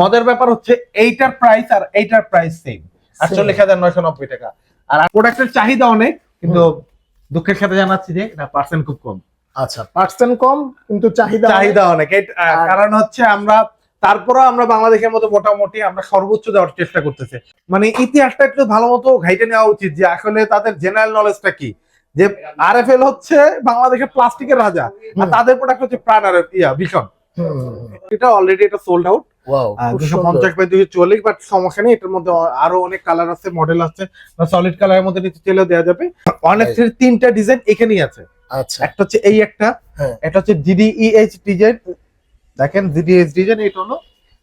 মজার ব্যাপার হচ্ছে এইটার প্রাইস আর এইটার প্রাইস সেম আটচল্লিশ হাজার নয়শো নব্বই টাকা। আর প্রোডাক্টের চাহিদা অনেক কিন্তু দুঃখের সাথে জানাচ্ছি যে এটা পার্সেন্ট খুব কম। আচ্ছা পার্সেন্ট কম কিন্তু চাহিদা চাহিদা অনেক। কারণ হচ্ছে আমরা তারপরেও আমরা বাংলাদেশের মতো মোটামুটি আমরা সর্বোচ্চ দেওয়ার চেষ্টা করতেছি। মানে ইতিহাসটা একটু ভালো মতো ঘাইটে নেওয়া উচিত যে আসলে তাদের জেনারেল নলেজটা কি? যে আর এফ এল হচ্ছে বাংলাদেশের প্লাস্টিকের রাজা আর তাদের প্রোডাক্ট হচ্ছে প্রাণ আর ইয়া ভীষণ। এটা অলরেডি এটা সোল্ড আউট দুশো পঞ্চাশ বাই দুশো চল্লিশ বাট সমস্যা নেই এটার মধ্যে আরও অনেক কালার আছে মডেল আছে সলিড কালারের মধ্যে নিচে চেলেও দেওয়া যাবে। অনেক তিনটা ডিজাইন এখানেই আছে। আচ্ছা। একটা হচ্ছে এই একটা। এটা হচ্ছে জিডিইএইচ ডিজাইন দেখেন জিডিএইচ ডিজাইন এটা হলো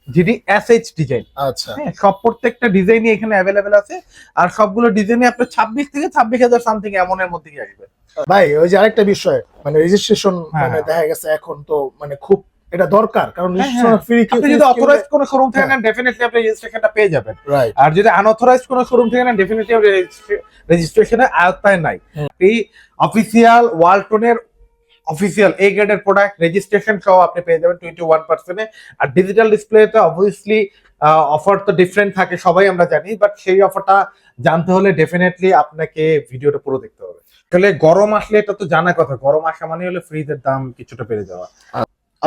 জিডি এসএইচ ডিজাইন আচ্ছা। হ্যাঁ সব প্রত্যেকটা ডিজাইনই এখানে অ্যাভেলেবেল আছে। আর সবগুলো ডিজাইনে আপনার ছাব্বিশ থেকে ছাব্বিশ হাজার সামথিং এমনের মধ্যে আসবে। ভাই ওই যে আরেকটা বিষয় মানে রেজিস্ট্রেশন হ্যাঁ, মানে হ্যাঁ। দেখা গেছে এখন তো মানে খুব এটা দরকার কারণ হ্যাঁ, ফ্রি আপনি যদি অথরাইজ কোনো শোরুম থেকে হ্যাঁ। নেন ডেফিনেটলি আপনি রেজিস্ট্রেশনটা পেয়ে যাবেন। আর যদি আনঅথরাইজ কোনো শোরুম থেকে নেন ডেফিনেটলি রেজিস্ট্রেশনের আয়ত্তায় নাই। এই অফিসিয়াল ওয়ালটনের অফিসিয়াল এ গ্রেডের প্রোডাক্ট রেজিস্ট্রেশন সহ আপনি পেয়ে যাবেন টোয়েন্টি ওয়ান পার্সেন্টে আর ডিজিটাল ডিসপ্লেতে অবভিয়াসলি অফার তো ডিফারেন্ট থাকে সবাই আমরা জানি বাট সেই অফারটা জানতে হলে ডেফিনেটলি আপনাকে ভিডিওটা পুরো দেখতে হবে। তাহলে গরম আসলে এটা তো জানা কথা গরম আসা মানে হলে ফ্রিজের দাম কিছুটা বেড়ে যাওয়া।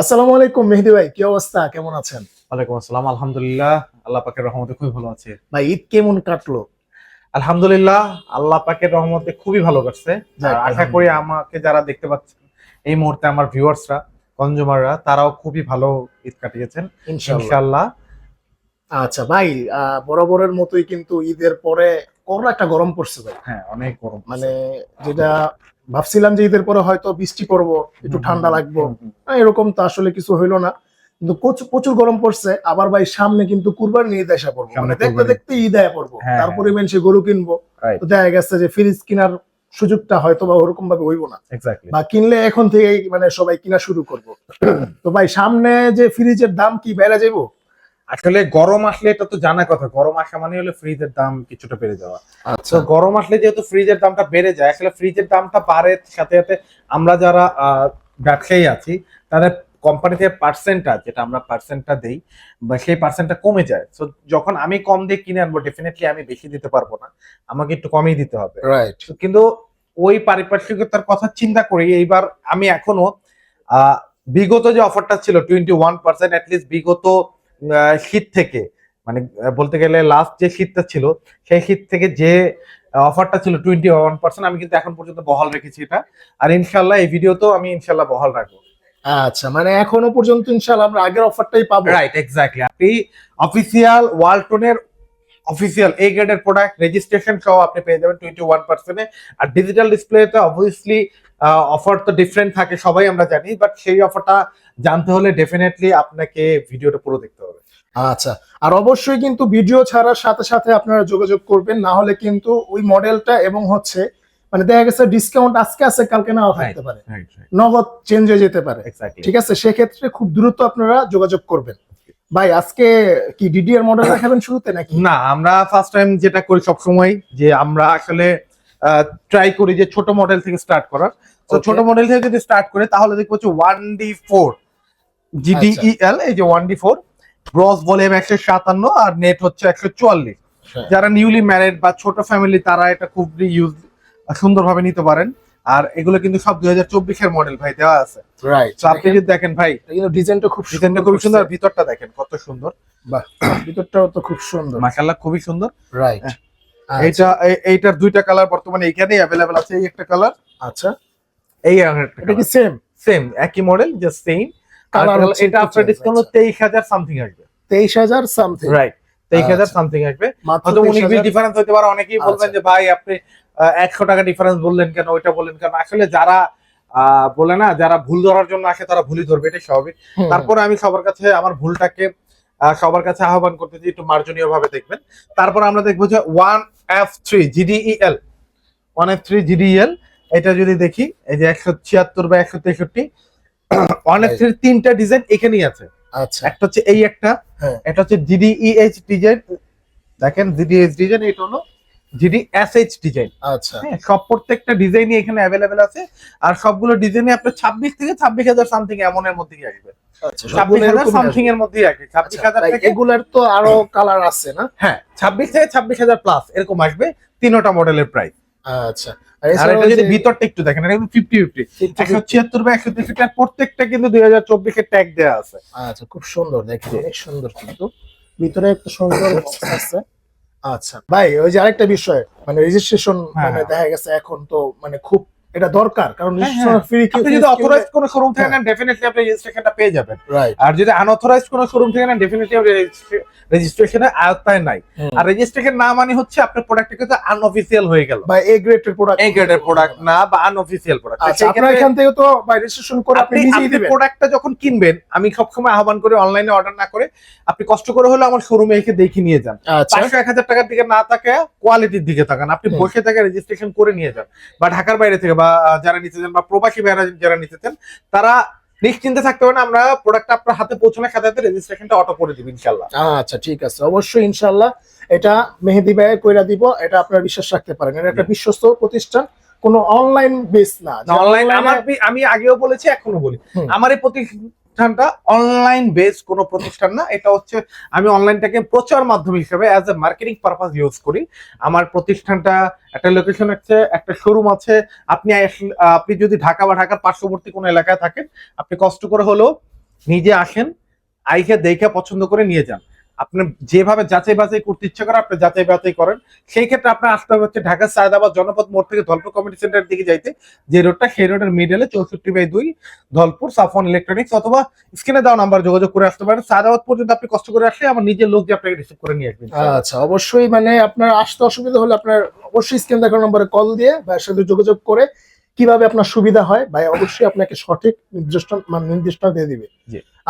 আসসালামু আলাইকুম মেহেদি ভাই কি অবস্থা? কেমন আছেন? ওয়ালাইকুম আসসালাম আলহামদুলিল্লাহ। আল্লাহ পাকের রহমতে খুবই ভালো আছে। ভাই ঈদ কেমন কাটলো? আলহামদুলিল্লাহ আল্লাহ পাকের রহমতে খুবই ভালো আর আশা করি আমাকে যারা দেখতে পাচ্ছেন এই মুহূর্তে আমার ভিউয়ার্সরা কনজুমাররা তারাও খুবই ভালো ঈদ কাটিয়েছেন। ইনশাআল্লাহ। আচ্ছা ভাই বরাবরের মতোই কিন্তু ঈদের পরে করো একটা গরম পড়ছে ভাই। হ্যাঁ অনেক গরম মানে যেটা ভাবছিলাম যে ঈদের পরে হয়তো বৃষ্টি পড়ব একটু ঠান্ডা লাগবো। আহ, এরকম তো আসলে কিছু হইল না। কিন্তু প্রচুর গরম পড়ছে। আবার ভাই সামনে কিন্তু কুরবানি ঈদ এসে পড়ব। মানে দেখতে দেখতে ঈদ আয়া পড়ব। হ্যাঁ, তারপরে সে গরু কিনবো। তো দেখা গেছে যে ফ্রিজ কেনার সুযোগটা হয়তো বা ওরকম ভাবে হইব না। বা কিনলে এখন থেকে মানে সবাই কিনা শুরু করব। তো ভাই সামনে যে ফ্রিজের দাম কি বেড়ে যাব আসলে গরম আসলে এটা তো জানা কথা। গরম আসা মানে হলে ফ্রিজের দাম কিছুটা বেড়ে যাওয়া। আচ্ছা। তো গরম আসলে যেহেতু ফ্রিজের দামটা বেড়ে যায় আসলে ফ্রিজের দামটা বাড়ে সাথে সাথে আমরা যারা ব্যবসায়ী আছি তাদের কোম্পানি থেকে পার্সেন্টটা যেটা আমরা পার্সেন্টটা দেই বা সেই পার্সেন্টটা কমে যায়। তো যখন আমি কম দিয়ে কিনে আনব ডেফিনেটলি আমি বেশি দিতে পারব না। আমাকে একটু কমই দিতে হবে। রাইট কিন্তু ওই পারিপার্শ্বিকতার কথা চিন্তা করি এইবার আমি এখনও আহ, বিগত যে অফারটা ছিল টোয়েন্টি ওয়ান পার্সেন্ট অ্যাটলিস্ট বিগত শীত থেকে মানে বলতে গেলে লাস্ট যে শীতটা ছিল সেই শীত থেকে যে অফারটা ছিল টোয়েন্টি ওয়ান পার্সেন্ট আমি কিন্তু এখন পর্যন্ত বহাল রেখেছি এটা। আর ইনশাল্লাহ এই ভিডিও ভিডিওতেও আমি ইনশাল্লাহ বহাল রাখব। আচ্ছা মানে এখনও পর্যন্ত ইনশাআল্লাহ আমরা আগের অফারটাই পাবো। রাইট এক্স্যাক্টলি আপনি অফিসিয়াল ওয়ালটনের অফিসিয়াল এ গ্রেডের প্রোডাক্ট রেজিস্ট্রেশন সহ আপনি পেয়ে যাবেন টোয়েন্টি ওয়ান পার্সেন্টে আর ডিজিটাল ডিসপ্লেতে অবভিয়াসলি অফার তো ডিফারেন্ট থাকে সবাই আমরা জানি বাট সেই অফারটা জানতে হলে ডেফিনেটলি আপনাকে ভিডিওটা পুরো দেখতে হবে। আচ্ছা আর অবশ্যই কিন্তু ভিডিও ছাড়ার সাথে সাথে আপনারা যোগাযোগ করবেন না হলে কিন্তু ওই মডেলটা এবং হচ্ছে মানে দেখা গেছে ডিসকাউন্ট আজকে আছে কালকে নাও থাকতে পারে। নগদ চেঞ্জ হয়ে যেতে পারে। ঠিক আছে? সেক্ষেত্রে খুব দ্রুত আপনারা যোগাযোগ করবেন। ভাই আজকে কি ডিডিআর মডেল দেখাবেন শুরুতে নাকি? না আমরা ফার্স্ট টাইম যেটা করি সবসময় যে আমরা আসলে ট্রাই করি যে ছোট মডেল থেকে স্টার্ট করার। তো ছোট মডেল থেকে যদি স্টার্ট করে তাহলে দেখব হচ্ছে ওয়ান ডি ফোর জিডিইএল এই যে one D four gross volume একশো সাতান্ন আর নেট হচ্ছে একশো চুয়াল্লিশ। হ্যাঁ। যারা নিউলি ম্যারিড বা ছোট ফ্যামিলি তারা এটা খুব ইউজ সুন্দরভাবে নিতে পারেন। আর এগুলো কিন্তু সব দুই হাজার চব্বিশের মডেল ভাই দেওয়া আছে। আপনি যদি দেখেন ভাই কিন্তু ডিজাইনটা খুব ডিজাইনটা খুবই সুন্দর আর ভিতরটা দেখেন কত সুন্দর। বাহ ভিতরটাও তো খুব সুন্দর। মাশাল্লাহ খুবই সুন্দর। রাইট এইটা এই- এইটার দুইটা কালার বর্তমানে এখানেই অ্যাভেলেবেল আছে এই একটা কালার আচ্ছা। এই এটা কি সেম সেম একই মডেল জাস্ট সেম কালার এটা change, ডিসকাউন্ট আচ্ছা। তেইশ হাজার সামথিং আসবে। তেইশ হাজার সামথিং রাইট তেইশ হাজার আচ্ছা। সামথিং আসবে। হয়তো উনিশ বিশ 23,000 ডিফারেন্স হতে পারে অনেকেই বলবেন আচ্ছা। যে ভাই আপনি একশো টাকা ডিফারেন্স বললেন কেন ওইটা বললেন কেন? আসলে যারা আহ, বলে না যারা ভুল ধরার জন্য আসে তারা ভুলই ধরবে এটাই স্বাভাবিক। তারপরে আমি সবার কাছে আমার ভুলটাকে সবার কাছে আহ্বান করতেছি একটু মার্জনীয় ভাবে দেখবেন। তারপর আমরা দেখব যে one F three GDEL one F three GDEL এটা যদি দেখি এই যে একশো ছিয়াত্তর বা একশো তেষট্টি ওয়ান এফ থ্রির তিনটা ডিজাইন এখানেই আছে। আচ্ছা। একটা হচ্ছে এই একটা হ্যাঁ। এটা হচ্ছে জিডিইএইচ ডিজাইন দেখেন জিডিএইচ ডিজাইন এটা হলো জিডি এস এইচ ডিজাইন আচ্ছা। হ্যাঁ সব প্রত্যেকটা ডিজাইনই এখানে অ্যাভেলেবেল আছে। আর সবগুলো ডিজাইনে আপনার ছাব্বিশ থেকে ছাব্বিশ হাজার সামথিং এমনের মধ্যেই আসবে। আচ্ছা ছাব্বিশ হাজার সামথিং এর মধ্যেই আসবে। ছাব্বিশ আচ্ছা, হাজার like এগুলার তো আরও কালার আছে না? হ্যাঁ ছাব্বিশ থেকে ছাব্বিশ হাজার প্লাস এরকম আসবে তিনোটা মডেলের প্রাইস আচ্ছা। আর আর এটা যদি ভিতরটা একটু দেখেন এটা কিন্তু ফিফটি ফিফটি একশো ছিয়াত্তর বা একশো তেষট্টি প্রত্যেকটা কিন্তু দুই হাজার চব্বিশের ট্যাগ দেওয়া আছে। আচ্ছা খুব সুন্দর দেখেন অনেক সুন্দর কিন্তু। ভিতরে একটা সুন্দর আছে। আচ্ছা ভাই ওই যে আরেকটা বিষয় মানে রেজিস্ট্রেশন হ্যাঁ, মানে হ্যাঁ। দেখা গেছে এখন তো মানে খুব এটা দরকার কারণ হ্যাঁ, ফ্রি আপনি যদি অথরাইজ কোনো শোরুম থেকে হ্যাঁ। নেন ডেফিনেটলি আপনি রেজিস্ট্রেশনটা পেয়ে যাবেন। আর যদি আনঅথরাইজ কোনো শোরুম থেকে নেন ডেফিনেটলি আপনি রেজিস্ট্রেশনের আয়ত্তায় নাই। আর রেজিস্ট্রেশন না মানে হচ্ছে আপনার প্রোডাক্টটা কিন্তু হয়ে গেল। বা এ গ্রেডের প্রোডাক্ট এই গ্রেডের প্রোডাক্ট না বা প্রোডাক্ট আচ্ছা আপনার এখান থেকে তো বাই রেজিস্ট্রেশন করে আপনি নিজেই দিবেন। প্রোডাক্টটা যখন কিনবেন আমি সবসময় আহ্বান করি অনলাইনে অর্ডার না করে আপনি কষ্ট করে হলে আমার শোরুমে এসে দেখে নিয়ে যান। আচ্ছা। পাঁচশো এক হাজার টাকার দিকে না তাকে কোয়ালিটির দিকে তাকান। আপনি বসে থেকে রেজিস্ট্রেশন করে নিয়ে যান। বা ঢাকার বাইরে থেকে বা যারা নিতে চান বা প্রবাসী ভাইরা যারা নিতে চান তারা নিশ্চিন্তে থাকতে পারেন আমরা প্রোডাক্ট আপনার হাতে পৌঁছানো খাতাতে রেজিস্ট্রেশনটা অটো করে দিবি ইনশাল্লাহ আচ্ছা ঠিক আছে। অবশ্যই ইনশাল্লাহ এটা মেহেদি ভাই কইরা দিব এটা আপনারা বিশ্বাস রাখতে পারেন। এটা একটা বিশ্বস্ত প্রতিষ্ঠান কোনো অনলাইন বেস না। অনলাইন আমার আমি আগেও বলেছি এখনও বলি। আমার এই প্রতিষ্ঠানটা অনলাইন বেস কোনো প্রতিষ্ঠান না। এটা হচ্ছে আমি অনলাইনটাকে প্রচার মাধ্যম হিসেবে as a marketing purpose use করি। আমার প্রতিষ্ঠানটা একটা লোকেশন আছে, একটা শোরুম আছে। আপনি আপনি যদি ঢাকা বা ঢাকার পার্শ্ববর্তী কোনো এলাকায় থাকেন, আপনি কষ্ট করে হলেও নিজে আসেন আইকে দেখে পছন্দ করে নিয়ে যান। আপনি যেভাবে যাচাই বাছাই করতে ইচ্ছা করে আপনি যাচাই বাছাই করেন। সেই ক্ষেত্রে আপনার আসতে হবে হচ্ছে ঢাকা সায়দাবাদ জনপদ মোড় থেকে ধলপুর কমিটি সেন্টার দিকে যাইতে। যে রোডটা সেই রোডের মিডলে চৌষট্টি বাই দুই ধলপুর সাফন ইলেকট্রনিক্স অথবা স্ক্রিনে দেওয়া নাম্বার যোগাযোগ করে আসতে পারেন। সায়দাবাদ পর্যন্ত আপনি কষ্ট করে আসলে আমার নিজের লোক যে আপনাকে রিসিভ করে নিয়ে আসবেন। আচ্ছা অবশ্যই মানে আপনার আসতে অসুবিধা হলে আপনার অবশ্যই স্ক্রিন দেখার নম্বরে কল দিয়ে ভাইয়ের সাথে যোগাযোগ করে কীভাবে আপনার সুবিধা হয় ভাই অবশ্যই আপনাকে সঠিক নির্দিষ্ট মানে নির্দিষ্ট দিয়ে দিবে।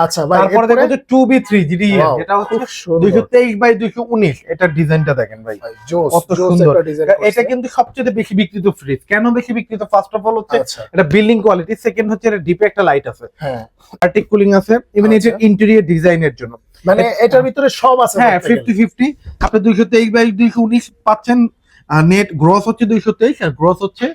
আচ্ছা ভাই তারপরে দেখো যে two B three GD Wow, যেটা হচ্ছে খুব সুন্দর। দুইশো তেইশ বাই দুইশো উনিশ এটার ডিজাইনটা দেখেন ভাই। কত সুন্দর। এটা কিন্তু সবচেয়ে বেশি বিক্রিত ফ্রিজ কেন বেশি বিক্রিত? ফার্স্ট অফ অল হচ্ছে এটা বিল্ডিং কোয়ালিটি সেকেন্ড হচ্ছে এটা ডিপে একটা লাইট আছে। হ্যাঁ। আর্টিক কুলিং আছে ইভেন। এটা ইন্টেরিয়র ডিজাইনের জন্য। মানে এটার ভিতরে সব আছে হ্যাঁ বলতে গেলে। ফিফটি ফিফটি আপনি দুইশো তেইশ বাই দুইশো উনিশ পাচ্ছেন নেট গ্রস হচ্ছে দুইশো তেইশ আর গ্রস হচ্ছে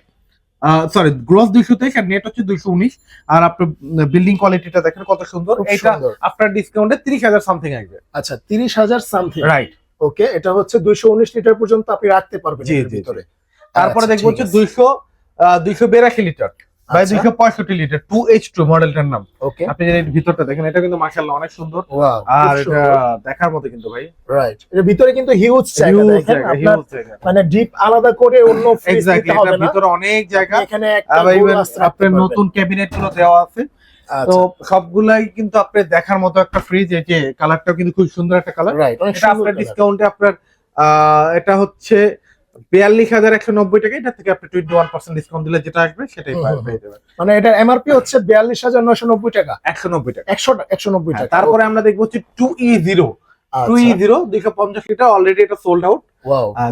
সরি গ্রোথ দুইশো তেইশ আর নেট হচ্ছে দুইশো উনিশ। আর আপনার বিল্ডিং কোয়ালিটিটা দেখেন কত সুন্দর। এটা। আপনার ডিসকাউন্টে তিরিশ হাজার সামথিং আসবে। আচ্ছা তিরিশ হাজার সামথিং রাইট ওকে এটা হচ্ছে দুইশো উনিশ লিটার পর্যন্ত আপনি রাখতে পারবেন ভিতরে। তারপরে আচ্ছা, দেখব হচ্ছে। দুইশো দুইশো বেরাশি লিটার। বা আচ্ছা, পঁয়ষট্টি লিটার টু এইচ টু মডেলটার নাম। ওকে। আপনি যদি ভিতরটা দেখেন এটা কিন্তু মাসাল্লাহ অনেক সুন্দর। আর এটা দেখার মতো কিন্তু ভাই। রাইট এর ভিতরে কিন্তু হিউজ জায়গা দেখেন আপনার মানে ডিপ আলাদা করে অন্য ফ্রিজ দিতে হবে না। ভিতরে অনেক জায়গা। এখানে একটা আপনার নতুন ক্যাবিনেটগুলো দেওয়া আছে। তো আচ্ছা সবগুলাই কিন্তু আপনি দেখার মতো একটা ফ্রিজ এই যে কালারটাও কিন্তু খুব সুন্দর একটা কালার এটা আপনার ডিসকাউন্টে আপনার এটা হচ্ছে বিয়াল্লিশ হাজার একশো নব্বই টাকা এটা থেকে আপনি টোয়েন্টি ওয়ান পার্সেন্ট ডিসকাউন্ট দিলে যেটা আসবে সেটাই পেয়ে যাবেন। মানে এটার এমআরপি হচ্ছে বিয়াল্লিশ হাজার নয়শো নব্বই টাকা। একশো নব্বই টাকা। একশো একশো নব্বই হ্যাঁ, টাকা। তারপরে আমরা দেখব হচ্ছে two E zero two E zero দুইশো পঞ্চাশ লিটার অলরেডি এটা সোল্ড আউট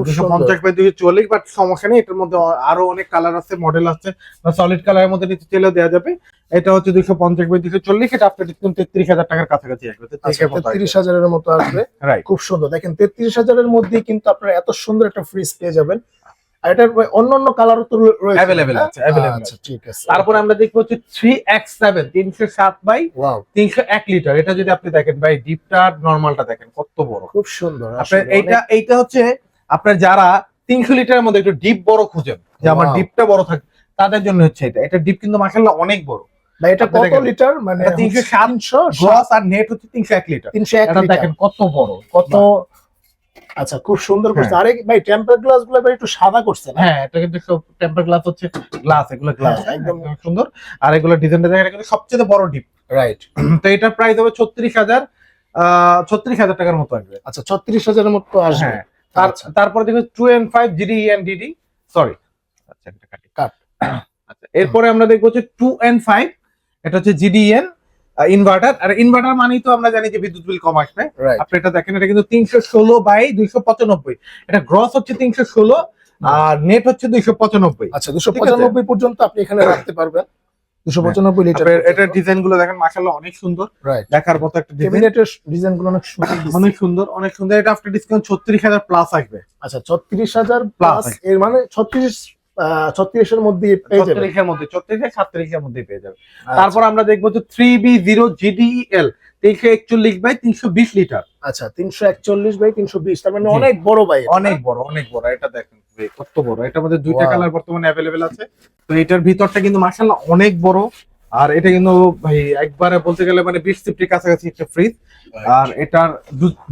দুশো পঞ্চাশ বাই দুইশো চল্লিশ বাট সমস্যা নেই এটার মধ্যে আরও অনেক কালার আছে মডেল আছে। বা সলিড কালারের মধ্যে নিচে চেলেও দেওয়া যাবে। এটা হচ্ছে দুইশো পঞ্চাশ বাই দুইশো চল্লিশ এটা আপনার তেত্রিশ হাজার টাকার কাছাকাছি আসবে আচ্ছা তেত্রিশ হাজারের মতো আসবে। খুব সুন্দর। দেখেন তেত্রিশ হাজারের মধ্যে কিন্তু আপনারা এত সুন্দর একটা ফ্রিজ পেয়ে যাবেন। আর এটার অন্য অন্য কালারও তো রয়েছে। Available আছে, available আচ্ছা ঠিক আছে। তারপরে আমরা দেখব হচ্ছে বাই লিটার এটা যদি আপনি দেখেন ভাই ডিপটা নর্মালটা দেখেন কত বড়। খুব সুন্দর আপনার আসলে এইটা এইটা হচ্ছে আপনার যারা তিনশো লিটারের মধ্যে একটু ডিপ বড় খুঁজেন যে আমার ডিপটা বড় থাকে তাদের জন্য হচ্ছে এটা। এটা ডিপ কিন্তু মাসাল্লাহ অনেক বড়। ভাই, এটা কত লিটার? মানে এটা 307 তিনশো গ্রস আর নেট হচ্ছে তিনশো এক লিটার। দেখেন কত বড় কত আচ্ছা খুব সুন্দর করছে। হ্যাঁ। আরে ভাই টেম্পার গ্লাসগুলো একটু সাদা করছে না? হ্যাঁ এটা কিন্তু সব টেম্পার গ্লাস হচ্ছে গ্লাস এগুলো গ্লাস হ্যাঁ, একদম। সুন্দর। আর এগুলো ডিজাইনটা দেখেন এটা কিন্তু সবচেয়ে বড় ডিপ রাইট তো এটার প্রাইস হবে ছত্রিশ হাজার ছত্রিশ হাজার টাকার মতো আসবে। আচ্ছা ছত্রিশ হাজারের মতো আসবে। হ্যাঁ আচ্ছা। তারপরে দেখো two N five GD N DD sorry আচ্ছা একটা কাটি। কাট। আচ্ছা এরপরে আমরা দেখব হচ্ছে টু এন্ড ফাইভ এটা হচ্ছে জিডিএন ইনভার্টার আর ইনভার্টার মানেই তো আমরা জানি যে বিদ্যুৎ বিল কম আসবে। আপনি এটা দেখেন এটা কিন্তু তিনশো ষোলো বাই দুইশো পঁচানব্বই। এটা গ্রস হচ্ছে তিনশো ষোলো আর নেট হচ্ছে দুইশো পঁচানব্বই। আচ্ছা দুশো। পঁচানব্বই পর্যন্ত আপনি এখানে রাখতে পারবেন। দুশো পঁচানব্বই লিটার আপনার এটার ডিজাইনগুলো দেখেন মাশাআল্লাহ অনেক সুন্দর। দেখার মতো একটা ডিজাইন ক্যাবিনেটের ডিজাইনগুলো অনেক সুন্দর অনেক সুন্দর অনেক সুন্দর। এটা আফটার ডিসকাউন্ট ছত্রিশ হাজার প্লাস আসবে। আচ্ছা ছত্রিশ হাজার প্লাস এর মানে ছত্রিশ ছত্রিশের মধ্যে পেয়ে যাবে। ছত্রিশের মধ্যে ছত্রিশ সাতত্রিশের মধ্যে পেয়ে যাবে। আচ্ছা, তারপর আমরা দেখব যে থ্রি বি জিরো জিডিএল তিনশো একচল্লিশ বাই তিনশো বিশ লিটার। আচ্ছা তিনশো একচল্লিশ বাই তিনশো বিশ তার মানে অনেক বড় বাইক অনেক বড় অনেক বড় এটা দেখেন কত বড়। এটার মধ্যে দুইটা. কালার বর্তমানে অ্যাভেলেবেল আছে। তো এটার ভিতরটা কিন্তু মার্শাল্লাহ অনেক বড়। আর এটা কিন্তু ভাই একবারে বলতে গেলে মানে বিশ ফিফটির কাছাকাছি একটা ফ্রিজ আর এটার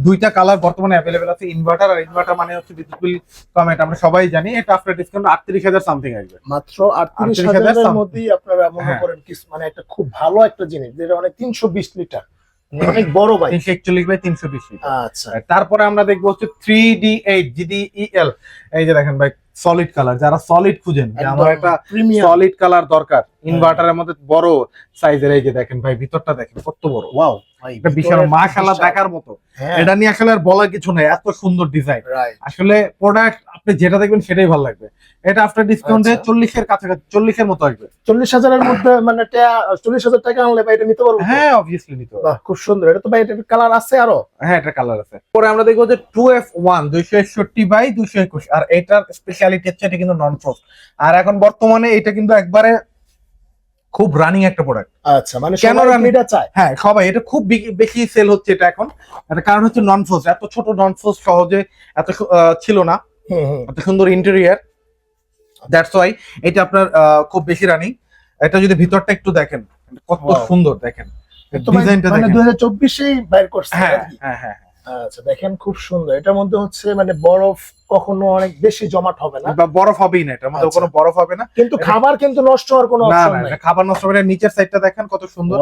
দুইটা কালার বর্তমানে অ্যাভেলেবেল আছে ইনভার্টার আর ইনভার্টার মানে হচ্ছে বিদ্যুৎ বিল কম এটা আমরা সবাই জানি। এটা আফটার ডিসকাউন্ট আটত্রিশ হাজার সামথিং আসবে। মাত্র আটত্রিশ 38,000 হাজারের মধ্যেই আপনারা মনে হ্যাঁ। করেন কি মানে একটা খুব ভালো একটা জিনিস যেটা অনেক তিনশো বিশ লিটার। মানে অনেক বড় বাইক তিনশো একচল্লিশ বাই তিনশো বিশ আচ্ছা। তারপরে আমরা দেখব হচ্ছে থ্রি ডি এইট জিডিইএল এই যে দেখেন ভাই সলিড কালার যারা সলিড খুঁজেন যে আমার একটা সলিড কালার দরকার। ইনভার্টারের মধ্যে বড় সাইজের এই যে দেখেন ভাই ভিতরটা দেখেন কত বড়। ওয়াও এটা বিশাল মাশাআল্লাহ দেখার মতো। হ্যাঁ। এটা নিয়ে আসলে আর বলার কিছু নাই এত সুন্দর ডিজাইন আসলে প্রোডাক্ট আপনি যেটা দেখবেন সেটাই ভালো লাগবে। এটা আফটার ডিসকাউন্টে আচ্ছা। চল্লিশের কাছাকাছি চল্লিশের মতো আসবে। চল্লিশ হাজারের মধ্যে মানে চল্লিশ হাজার টাকা আনলে ভাই এটা নিতে পারব হ্যাঁ অবভিয়াসলি নিতে খুব সুন্দর। এটা তো ভাই এটার কালার আছে আরও? হ্যাঁ এটা কালার আছে। পরে আমরা দেখব যে টু এফ ওয়ান দুইশো একষট্টি বাই দুইশো একুশ। আর এটার স্পেশালিটি হচ্ছে এটা কিন্তু নন ফ্রোস্ট আর এখন বর্তমানে এটা কিন্তু একবারে খুব রানিং একটা প্রোডাক্ট আচ্ছা মানে কেন সবাই এটা চায়? হ্যাঁ সবাই এটা খুব বেশি- সেল হচ্ছে এটা এখন। এটা কারণ হচ্ছে নন ফ্রোস্ট এত ছোট নন ফ্রোস্ট সহজে এত ছিল না। এত সুন্দর ইন্টেরিয়ার দ্যাটস ওয়াই এটা আপনার খুব বেশি রানিং এটা যদি ভিতরটা একটু দেখেন কত সুন্দর দেখেন। ডিজাইনটা মানে দেখেন। দুই হাজার চব্বিশেই বাইর করছে হ্যাঁ হ্যাঁ হ্যাঁ। আচ্ছা দেখেন খুব সুন্দর। এটার মধ্যে হচ্ছে মানে বরফ কখনো অনেক বেশি জমাট হবে না। বা বরফ হবেই না এটার মধ্যে আচ্ছা। কোনো বরফ হবে না। কিন্তু খাবার কিন্তু নষ্ট হওয়ার কোনো অপশন নাই। খাবার নষ্ট হবে না। নিচের সাইডটা দেখেন কত সুন্দর।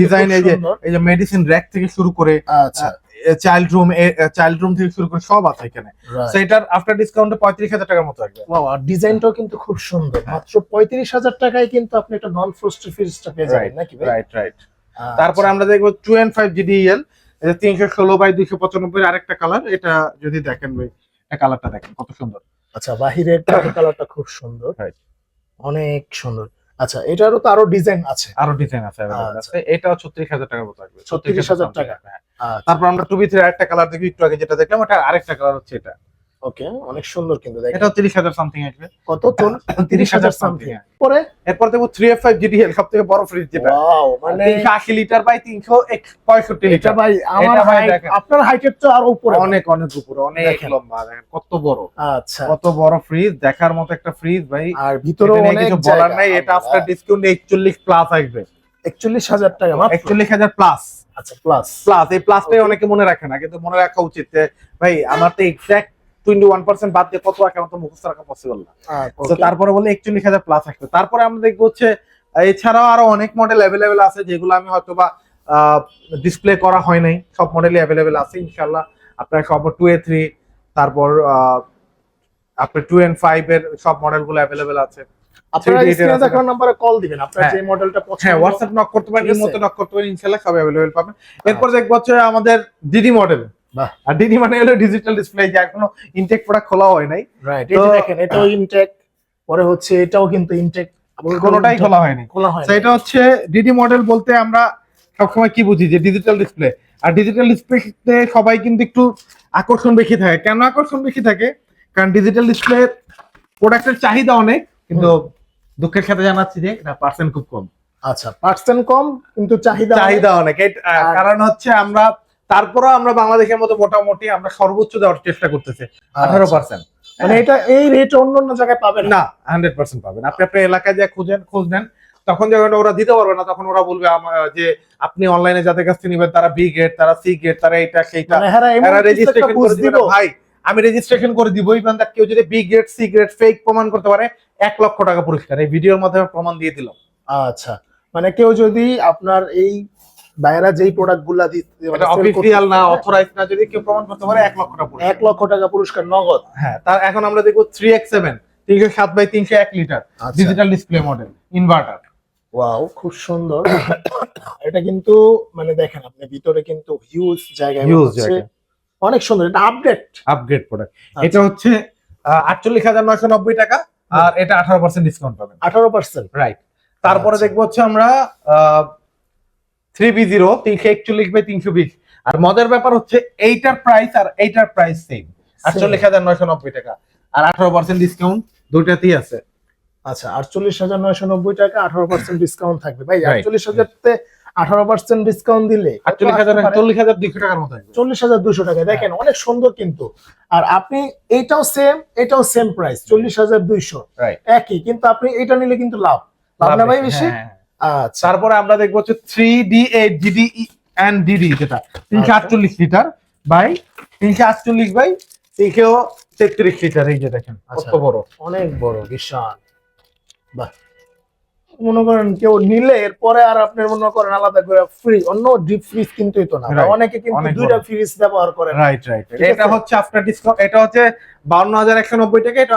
ডিজাইন এই যে এই যে মেডিসিন র্যাক থেকে শুরু করে আচ্ছা। চাইল্ড রুম চাইল্ড রুম থেকে শুরু করে সব আছে এখানে। তো এটার আফটার ডিসকাউন্টে পঁয়ত্রিশ হাজার টাকার মতো আসবে ওয়াও আর ডিজাইনটাও কিন্তু খুব সুন্দর। হ্যাঁ। মাত্র পঁয়ত্রিশ হাজার টাকায় কিন্তু আপনি একটা নন ফ্রোস্টেড ফ্রিজটা পেয়ে যাবেন নাকি রাইট রাইট আচ্ছা। তারপরে আমরা দেখব টু এন্ড ফাইভ জিডিএল এটা তিনশো ষোলো বাই দুইশো পঁচানব্বই আরেকটা কালার এটা যদি দেখেন ভাই এটা কালারটা দেখেন কত সুন্দর। আচ্ছা বাহিরের কালারটা খুব সুন্দর। অনেক সুন্দর। আচ্ছা এটারও তো আরও ডিজাইন আছে। আরও ডিজাইন আছে আচ্ছা। এটাও ছত্রিশ হাজার টাকার মতো আসবে ছত্রিশ হাজার টাকা। হ্যাঁ। আচ্ছা। তারপর আমরা টু বি থ্রি আরেকটা কালার দেখি একটু আগে যেটা দেখলাম এটা আরেকটা কালার হচ্ছে এটা। ওকে অনেক সুন্দর কিন্তু দেখেন। তিরিশ হাজার সামথিং আসবে। কত তিরিশ হাজার সামথিং পরে? এরপর সব থেকে বড় ফ্রিজ যেটা। ওয়াও মানে লিটার বাই তিনশো পঁয়ষট্টি এটা লিটার ভাই আমার ভাই আপনার হাইটের তো আরও উপরে। অনেক অনেক উপরে অনেক লম্বা দেখেন কত বড়। আচ্ছা। কত বড় ফ্রিজ দেখার মতো একটা ফ্রিজ ভাই। আর ভিতরে এটা অনেক কিছু বলার নাই এটা আফটার ডিসকাউন্ট একচল্লিশ প্লাস আসবে। একচল্লিশ হাজার টাকা মাত্র? একচল্লিশ হাজার প্লাস আচ্ছা প্লাস প্লাস এই প্লাসটাই. অনেকে মনে রাখে না কিন্তু মনে রাখা উচিত ভাই আমার তো এক্সাক্ট টোয়েন্টি ওয়ান পার্সেন্ট বাদ দিয়ে কত রাখা আমার মুখস্থ রাখা পসিবল না? তারপরে বলে একচল্লিশ হাজার প্লাস আসবে তারপরে আমরা দেখব হচ্ছে এছাড়াও আরও অনেক মডেল অ্যাভেলেবেল আছে যেগুলো আমি হয়তো বা ডিসপ্লে করা হয় নাই। সব মডেলই অ্যাভেলেবেল আছে ইনশাল্লাহ আপনার সব টু এ থ্রি তারপর আপনার টু এন ফাইভ এর সব মডেলগুলো অ্যাভেলেবেল আছে। আপনারা 3D স্ক্রিনে দেখানো নম্বরে কল দিবেন। আপনার হ্যাঁ। যে মডেলটা পছন্দ হ্যাঁ নক করতে পারেন আছে। ইমোতে নক করতে পারেন সব পাবেন। এরপর দেখব হচ্ছে আমাদের ডিডি মডেল। আর ডিডি মানে হলো ডিজিটাল ডিসপ্লে যে এখনও ইনটেক প্রোডাক্ট খোলা হয় নাই। রাইট এটা দেখেন এটাও ইনটেক পরে হচ্ছে এটাও কিন্তু ইনটেক কোনোটাই খোলা হয়নি। খোলা হয় এটা হচ্ছে ডিডি মডেল বলতে আমরা সবসময় কি বুঝি যে ডিজিটাল ডিসপ্লে আর ডিজিটাল ডিসপ্লেতে সবাই কিন্তু একটু আকর্ষণ বেশি থাকে। কেন আকর্ষণ বেশি থাকে? কারণ ডিজিটাল ডিসপ্লে প্রোডাক্টের চাহিদা অনেক কিন্তু দুঃখের সাথে জানাচ্ছি যে এটা পার্সেন্ট খুব কম। আচ্ছা পার্সেন্ট কম কিন্তু চাহিদা চাহিদা অনেক। কারণ হচ্ছে আমরা তারপরেও আমরা বাংলাদেশের মতো মোটামুটি আমরা সর্বোচ্চ দেওয়ার চেষ্টা করতেছি আঠারো আচ্ছা। পার্সেন্ট মানে এটা এই রেট অন্য অন্য জায়গায় পাবেন না? হান্ড্রেড পার্সেন্ট পাবেন। আপনি আপনার এলাকায় যা খুঁজেন খোঁজ নেন। তখন যখন ওরা দিতে পারবে না তখন ওরা বলবে যে আপনি অনলাইনে যাদের কাছ থেকে নেবেন তারা বি গেট তারা সি গেট তারা এটা সেইটা। মানে হ্যাঁ রেজিস্ট্রেশন করে দিবে ভাই আমি রেজিস্ট্রেশন করে দিব। ইভেন দ্যাট কেউ যদি B grade C grade fake প্রমাণ করতে পারে এক লক্ষ টাকা পুরস্কার। এই ভিডিওর মাধ্যমে প্রমাণ দিয়ে দিলাম। আচ্ছা। মানে কেউ যদি আপনার এই বাইরা যেই প্রোডাক্টগুলা দিতে মানে অফিসিয়াল না অথরাইজ না যদি কেউ প্রমাণ করতে পারে এক লক্ষ টাকা পুরস্কার। এক লক্ষ টাকা পুরস্কার নগদ। হ্যাঁ তার এখন আমরা দেখব থ্রি এক্স সেভেন তিনশো সাত বাই তিনশো এক litre digital display model inverter wow খুব সুন্দর। এটা কিন্তু মানে দেখেন আপনি ভিতরে কিন্তু হিউজ Huge হচ্ছে। জায়গা। অনেক সুন্দর এটা আপডেট আপগ্রেড প্রোডাক্ট। এটা হচ্ছে আটচল্লিশ হাজার নয়শো নব্বই টাকা আর এটা আঠারো পার্সেন্ট ডিসকাউন্ট পাবেন। আঠারো পার্সেন্ট রাইট তারপরে আচ্ছা। দেখব হচ্ছে আমরা থ্রি বি জিরো তিনশো একচল্লিশ বাই তিনশো বিশ। আর মজার ব্যাপার হচ্ছে এইটার প্রাইস আর এইটার প্রাইস সেম আটচল্লিশ হাজার নয়শো নব্বই টাকা। আর আঠারো পার্সেন্ট ডিসকাউন্ট দুইটাতেই আছে। আচ্ছা আটচল্লিশ হাজার নয়শো নব্বই টাকা আঠারো পার্সেন্ট ডিসকাউন্ট থাকবে। ভাই আটচল্লিশ হাজারতে আঠারো পার্সেন্ট ডিসকাউন্ট দিলে আটচল্লিশ হাজার চল্লিশ হাজার দুইশো টাকার মতো চল্লিশ হাজার দুশো টাকা। দেখেন হ্যাঁ। অনেক সুন্দর কিন্তু। আর আপনি এইটাও সেম এটাও সেম প্রাইস চল্লিশ হাজার দুইশো। একই কিন্তু আপনি এটা নিলে কিন্তু লাভ। লাভ না ভাই বেশি। হ্যাঁ, আচ্ছা তারপরে আমরা দেখব হচ্ছে three D A DD and DD যেটা তিনশো আচ্ছা। আটচল্লিশ লিটার বাই তিনশো আটচল্লিশ বাই তিনশো তেত্রিশ লিটার এই যে দেখেন অত বড়। অনেক বড় বিশাল। বাহ। মনে করেন কেউ নিলে এরপরে আর আপনার মনে করেন আলাদা করে ফ্রিজ অন্য ডিপ ফ্রিজ কিন্তু তো না। অনেকে কিন্তু দুইটা ফ্রিজ ব্যবহার করে রাইট রাইট এটা হচ্ছে আফটার ডিসকাউন্ট এটা হচ্ছে বাউন্ন হাজার একশো নব্বই টাকা এটা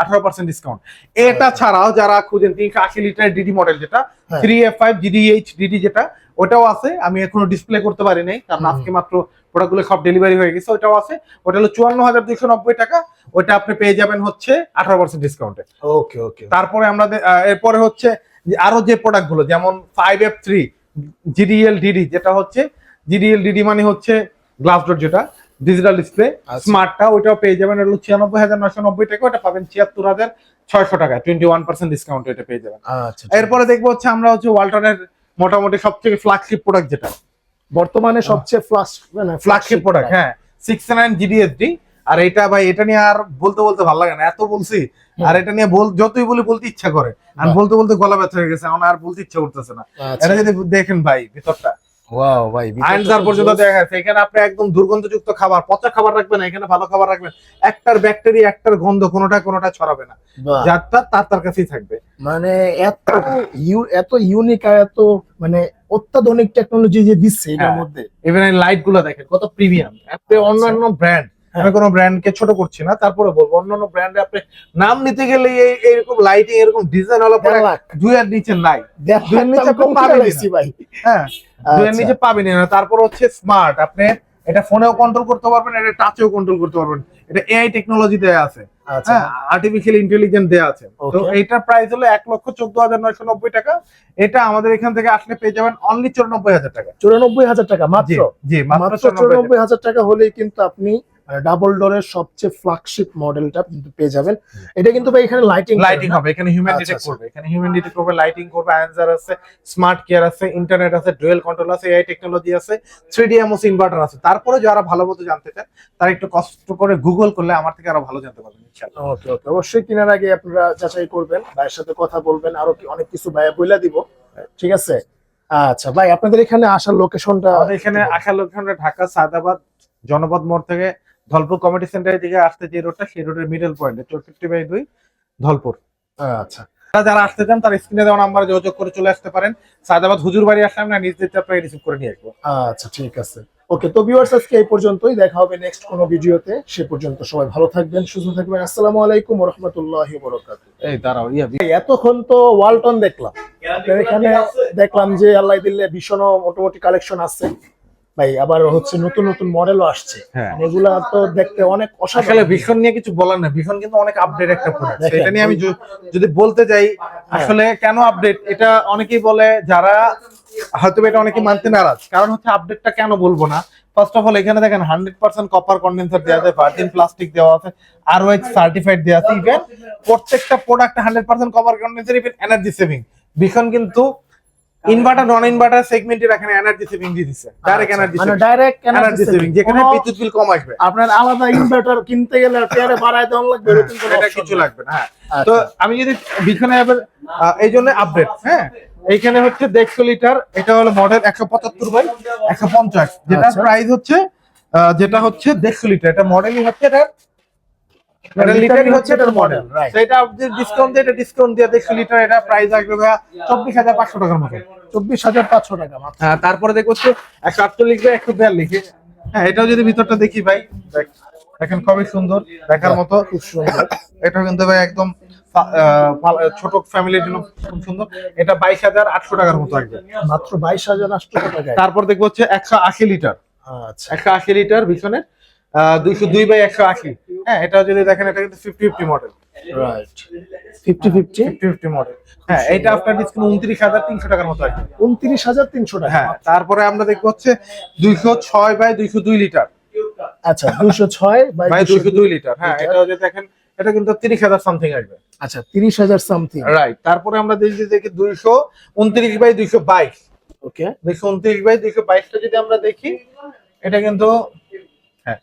আঠারো পার্সেন্ট ডিসকাউন্ট এটা। ছাড়াও যারা খুঁজেন তিনশো আশি লিটার ডিডি মডেল যেটা। Three F five GDH DD যেটা ওটাও আছে। আমি এখনও ডিসপ্লে করতে পারি নাই কারণ। আজকে মাত্র প্রোডাক্টগুলো সব ডেলিভারি হয়ে গেছে ওটাও আছে। ওটা হলো চুয়ান্ন হাজার দুইশো নব্বই টাকা ওটা আপনি পেয়ে যাবেন হচ্ছে আঠারো পার্সেন্ট ডিসকাউন্টে ওকে ওকে তারপরে আমরা এরপরে হচ্ছে আরও যে প্রোডাক্টগুলো যেমন five F three GDL DD যেটা হচ্ছে জিডিএল ডিডি মানে হচ্ছে গ্লাস ডোর যেটা ডিজিটাল ডিসপ্লে আচ্ছা। স্মার্টটা ওইটাও পেয়ে যাবেন হলো ছিয়ানব্বই হাজার নয়শো নব্বই টাকা ওটা পাবেন ছিয়াত্তর হাজার ছয়শো টাকা টোয়েন্টি ওয়ান পার্সেন্ট ডিসকাউন্ট এটা পেয়ে যাবেন। আচ্ছা এরপরে দেখব হচ্ছে আমরা হচ্ছে ওয়ালটনের মোটামুটি সব থেকে ফ্ল্যাগশিপ প্রোডাক্ট যেটা। বর্তমানে সবচেয়ে ফ্লাশ মানে ফ্ল্যাগশিপ প্রোডাক্ট হ্যাঁ সিক্স নাইন জিডিএসডি আর এটা ভাই এটা নিয়ে আর বলতে বলতে ভালো লাগে না। এত বলছি আর এটা নিয়ে বল যতই বলি বলতে ইচ্ছা করে। আর বলতে বলতে গলা ব্যথা হয়ে গেছে এখন আর বলতে ইচ্ছা করতেছে না। আচ্ছা। এটা যদি দেখেন ভাই ভিতরটা। ওয়াও ভাই আইনজার পর্যন্ত দেখা যাচ্ছে এখানে আপনি একদম দুর্গন্ধযুক্ত খাবার পচা খাবার রাখবেন না এখানে ভালো খাবার রাখবেন। একটার ব্যাকটেরিয়া একটার গন্ধ কোনোটা কোনোটা ছড়াবে না। যারটা তার তার কাছেই থাকবে। মানে এত এত ইউনিক আর এত মানে অত্যাধুনিক টেকনোলজি যে দিচ্ছে এটার হ্যাঁ। মধ্যে। ইভেন লাইটগুলো দেখেন কত প্রিমিয়াম আচ্ছা। অন্যান্য ব্র্যান্ড। আমি কোনো ব্র্যান্ডকে ছোট করছি না তারপরে বলব অন্যান্য ব্র্যান্ডে আপনি নাম নিতে গেলে এই এইরকম লাইটিং এরকম ডিজাইন হলো পরে আর নিচে নাই। দুইয়ের নিচে আপনি ভাই। হ্যাঁ দুইয়ের আচ্ছা। নিচে পাবেন না। তারপর হচ্ছে স্মার্ট আপনি এটা ফোনেও কন্ট্রোল করতে পারবেন এটা টাচেও কন্ট্রোল করতে পারবেন। এটা এআই টেকনোলজি দেয়া আছে। আচ্ছা। হ্যাঁ আর্টিফিশিয়াল ইন্টেলিজেন্স দেয়া আছে। তো. এইটার প্রাইস হলো এক লক্ষ চোদ্দ হাজার নয়শো নব্বই টাকা। এটা আমাদের এখান থেকে আসলে পেয়ে যাবেন অনলি চুরানব্বই হাজার টাকা। চুরানব্বই হাজার টাকা মাত্র? জি মাত্র চুরানব্বই হাজার টাকা হলেই কিন্তু আপনি ডাবল ডোরের সবচেয়ে ফ্ল্যাগশিপ মডেলটা কিন্তু পেয়ে যাবেন। এটা কিন্তু ভাই এখানে লাইটিং লাইটিং হবে এখানে হিউম্যান আচ্ছা, ডিটেক্ট আচ্ছা। করবে এখানে হিউম্যান ডিটেক্ট করবে লাইটিং করবে আনসার আছে স্মার্ট কেয়ার আছে ইন্টারনেট আছে ডুয়েল কন্ট্রোল আছে এআই টেকনোলজি আছে থ্রি ডি এমওস ইনভার্টার আছে। তারপরে যারা ভালো মতো জানতে চান তারা একটু কষ্ট করে গুগল করলে আমার থেকে আরও ভালো জানতে পারবেন ইনশাআল্লাহ। ওকে ওকে। অবশ্যই কেনার আগে আপনারা যাচাই করবেন ভাইয়ের সাথে কথা বলবেন আরও কি অনেক কিছু ভাইয়া বইলা দিব। ঠিক আছে? আচ্ছা ভাই আপনাদের এখানে আসার লোকেশনটা এখানে আশা লোকখানে ঢাকা সাদাবাদ জনপদ মোড় থেকে ধলপুর কমিটি সেন্টারের দিকে আসতে যে রোডটা সেই রোডের মিডল পয়েন্টে চৌষট্টি বাই দুই ধলপুর। আচ্ছা। যারা আসতে চান তার স্ক্রিনে দেওয়া নাম্বারে যোগাযোগ করে চলে আসতে পারেন। সাদাবাদ হুজুর বাড়ি আসলে আমরা নিজ দিতে আপনাকে রিসিভ করে নিয়ে আসব। আচ্ছা ঠিক আছে। ওকে তো ভিউয়ার্স আজকে এই পর্যন্তই। দেখা হবে নেক্সট কোনো ভিডিওতে সে পর্যন্ত সবাই ভালো থাকবেন সুস্থ থাকবেন। আসসালামু আলাইকুম ওয়া রাহমাতুল্লাহি ওয়া বারাকাতুহু এই দাঁড়াও ইয়া ভাই, এতক্ষণ তো ওয়ালটন দেখলাম। আপনার এখানে দেখলাম যে আল্লাহ দিল্লে ভীষণ মোটামুটি কালেকশন আছে। ভাই আবার হচ্ছে নতুন নতুন মডেলও আসছে। হ্যাঁ। এগুলা তো দেখতে অনেক আসলে অসাধারণ ভীষণ নিয়ে কিছু বলার না ভীষণ কিন্তু অনেক আপডেট একটা প্রোডাক্ট সেটা নিয়ে আমি যদি বলতে যাই আসলে কেন আপডেট এটা অনেকেই বলে যারা হয়তো এটা অনেকে মানতে নারাজ। কারণ হচ্ছে আপডেটটা কেন বলব না? ফার্স্ট অফ অল এখানে দেখেন হান্ড্রেড পার্সেন্ট কপার কন্ডেন্সার দেওয়া আছে ভার্জিন প্লাস্টিক দেওয়া আছে আর ওয়াইজ সার্টিফাইড দেওয়া আছে ইভেন প্রত্যেকটা product hundred percent copper condenser even energy saving ভীষণ কিন্তু ইনভার্টার নন ইনভার্টার সেগমেন্টের এখানে এনার্জি সেভিং দিয়ে দিচ্ছে ডাইরেক্ট এনার্জি মানে ডাইরেক্ট এনার্জি সেভিং যেখানে বিদ্যুৎ বিল কম আসবে। আপনার আলাদা ইনভার্টার কিনতে গেলে টেয়ারে বাড়ায় দেওয়া লাগবে এরকম কোনো এটা কিছু লাগবে না হ্যাঁ। আচ্ছা। তো আমি যদি বিছানে এবার এই জন্য আপডেট হ্যাঁ। এইখানে হচ্ছে দেড়শো লিটার এটা হলো মডেল একশো পঁচাত্তর বাই একশো পঞ্চাশ। যেটা আচ্ছা। প্রাইস হচ্ছে আহ, যেটা হচ্ছে দেড়শো লিটার এটা মডেলই হচ্ছে এটা এটা লিটারই হচ্ছে এটার মডেল সেটা আপনি ডিসকাউন্ট দিয়ে এটা ডিসকাউন্ট দিয়ে দেড়শো লিটার এটা প্রাইস আসবে ভাইয়া চব্বিশ হাজার পাঁচশো টাকার মতো। চব্বিশ হাজার পাঁচশো টাকা মাত্র। হ্যাঁ তারপরে দেখব হচ্ছে একশো আটচল্লিশ বাই একশো বিয়াল্লিশ। হ্যাঁ এটাও যদি ভিতরটা দেখি ভাই দেখ- দেখেন খুবই সুন্দর দেখার মতো। খুব সুন্দর। এটা কিন্তু ভাই একদম আহ, ছোট ফ্যামিলির জন্য খুব সুন্দর। এটা বাইশ হাজার আটশো টাকার মতো আসবে। মাত্র বাইশ হাজার আটশো টাকায়। তারপর দেখব হচ্ছে একশো আশি লিটার আচ্ছা। একশো আশি লিটার ভীষণের দুইশো দুই বাই একশো আশি। হ্যাঁ এটা যদি দেখেন এটা কিন্তু fifty fifty model right fifty fifty fifty fifty model হ্যাঁ এটা আপনার ডিসকাউন্ট উনত্রিশ হাজার তিনশো টাকার মতো আসবে উনত্রিশ হাজার তিনশো টাকা। হ্যাঁ তারপরে আমরা দেখব হচ্ছে দুইশো ছয় বাই দুইশো দুই লিটার। আচ্ছা দুশো ছয় বাই বাই দুইশো দুই লিটার হ্যাঁ। এটা যদি দেখেন এটা কিন্তু তিরিশ হাজার সামথিং আসবে। আচ্ছা তিরিশ হাজার সামথিং রাইট তারপরে আমরা দেখি দেখি দুইশো উনত্রিশ বাই দুইশো বাইশ। ওকে দুইশো উনত্রিশ বাই দুইশো বাইশটা যদি আমরা দেখি এটা কিন্তু হ্যাঁ।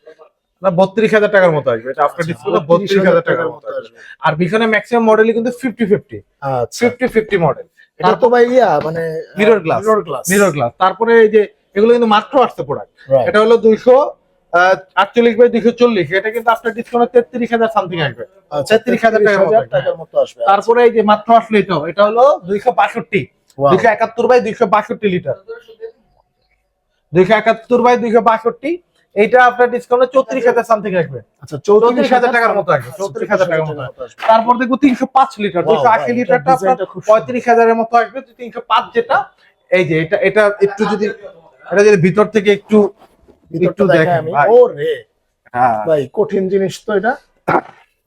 বত্রিশ হাজার টাকার মতো আসবে। এটা আফটার ডিসকাউন্ট বত্রিশ হাজার টাকার মতো আসবে। আর পিছনে ম্যাক্সিমাম মডেলই কিন্তু ফিফটি ফিফটি আচ্ছা। ফিফটি ফিফটি মডেল এটা তো ভাই ইয়া মানে. মিরর গ্লাস মিরর গ্লাস তারপরে এই যে এগুলো কিন্তু মাত্র আসছে প্রোডাক্ট এটা হলো দুইশো আটচল্লিশ বাই দুইশো চল্লিশ। এটা কিন্তু আফটার ডিসকাউন্ট তেত্রিশ হাজার সামথিং আসবে। আচ্ছা 33,000 টাকার মতো। আসবে। তারপরে এই যে মাত্র আসলো এটাও এটা হলো দুইশো বাষট্টি। দুইশো একাত্তর বাই দুইশো বাষট্টি লিটার। দুইশো একাত্তর বাই দুইশো বাষট্টি। এইটা আপনার ডিসকাউন্ট চৌত্রিশ হাজার সামথিং আসবে। আচ্ছা চৌত্রিশ হাজার টাকার মতো আসবে চৌত্রিশ হাজার টাকার মতো আসবে। তারপর দেখব তিনশো পাঁচ লিটার ভাই, আশি এটা লিটারটা আপনার। পঁয়ত্রিশ হাজারের মতো আসবে তিনশো পাঁচ যেটা এই যে এটা এটা একটু যদি এটা যদি ভিতর থেকে একটু একটু দেখেন আমি। ভাই। ও রে হ্যাঁ। ভাই কঠিন জিনিস তো এটা।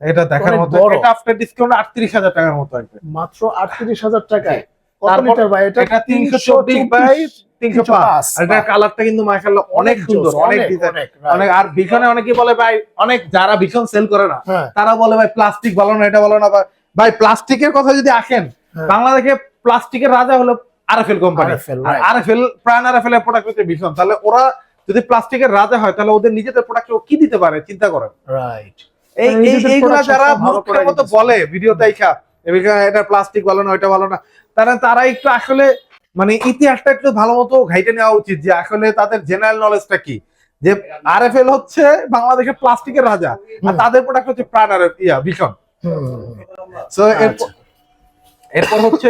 এটা দেখার মতো। এটা আফটার ডিসকাউন্ট আটত্রিশ হাজার টাকার মতো আসবে। মাত্র আটত্রিশ হাজার টাকায়। কত লিটার ভাই এটা? এটা তিনশো চব্বিশ তিনশো পাঁচ। আর কালারটা কিন্তু মাশাআল্লাহ অনেক সুন্দর অনেক ডিজাইন অনেক আর ভীষণে অনেকে বলে ভাই অনেক যারা ভীষণ সেল করে না হ্যাঁ। তারা বলে ভাই প্লাস্টিক ভালো না এটা ভালো না ভাই প্লাস্টিকের কথা যদি আসেন হ্যাঁ। বাংলাদেশে প্লাস্টিকের রাজা হলো RFL company. RFL Pran RFL এর প্রোডাক্ট হচ্ছে ভীষণ তাহলে ওরা যদি প্লাস্টিকের রাজা হয় তাহলে ওদের নিজেদের প্রোডাক্ট কি দিতে পারে চিন্তা করেন। রাইট এই এইগুলা যারা মতো। বলে ভিডিও দেখা এটা প্লাস্টিক ভালো না ওইটা ভালো না তারা তারা একটু আসলে মানে ইতিহাসটা একটু ভালো মতো ঘাইটে নেওয়া উচিত যে আসলে তাদের জেনারেল নলেজটা কি যে আর এফ এল হচ্ছে বাংলাদেশের প্লাস্টিকের রাজা আর। তাদের প্রোডাক্ট হচ্ছে প্রাণ আর ইয়া ভীষণ সো আচ্ছা। এরপর হচ্ছে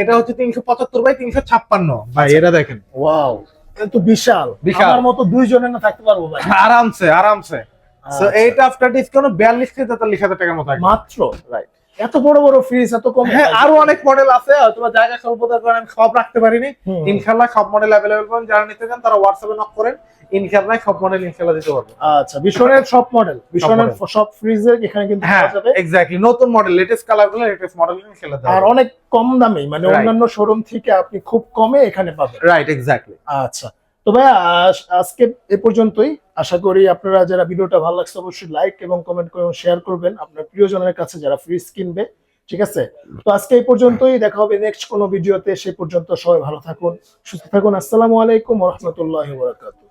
এটা হচ্ছে তিনশো পঁচাত্তর বাই তিনশো ছাপ্পান্ন ভাই এটা দেখেন ওয়াও কিন্তু বিশাল বিশাল। আমার মতো দুইজনে না থাকতে পারব ভাই আরামসে আরামসে সো আচ্ছা। এইটা আফটার ডিসকাউন্ট বিয়াল্লিশ থেকে তেতাল্লিশ হাজার টাকার মতো মাত্র Right. এত বড় বড় ফ্রিজ এত কম হ্যাঁ আরও অনেক মডেল আছে হয়তো বা জায়গা স্বল্পতার কারণে আমি সব রাখতে পারিনি। হুম। ইনশাল্লাহ সব মডেল অ্যাভেলেবল পাবেন। যারা নিতে চান তারা হোয়াটসঅ্যাপে নক করেন। ইনশাল্লাহ সব মডেল ইনশাল্লাহ দিতে পারব। আচ্ছা ভীষণের সব মডেল model। সব ফ্রিজের এখানে কিন্তু হ্যাঁ পাওয়া যাবে। এক্স্যাক্টলি নতুন মডেল লেটেস্ট কালারগুলো লেটেস্ট মডেল ইনশাল্লাহ আর অনেক কম দামে মানে অন্যান্য শোরুম থেকে আপনি খুব কমে এখানে পাবেন। রাইট এক্স্যাক্টলি আচ্ছা তো ভাইয়া আজকে এ পর্যন্তই। আশা করি আপনারা যারা ভিডিওটা ভালো লাগছে, অবশ্যই লাইক এবং কমেন্ট করে শেয়ার করবেন। আপনার প্রিয়জনের কাছে যারা ফ্রিজ কিনবে, ঠিক আছে? তো আজকে এই পর্যন্তই। দেখা হবে নেক্সট কোনো ভিডিওতে সে পর্যন্ত সবাই ভালো থাকুন, সুস্থ থাকুন। আসসালামু আলাইকুম রহমতুল্লাহ বরাকাতুহ।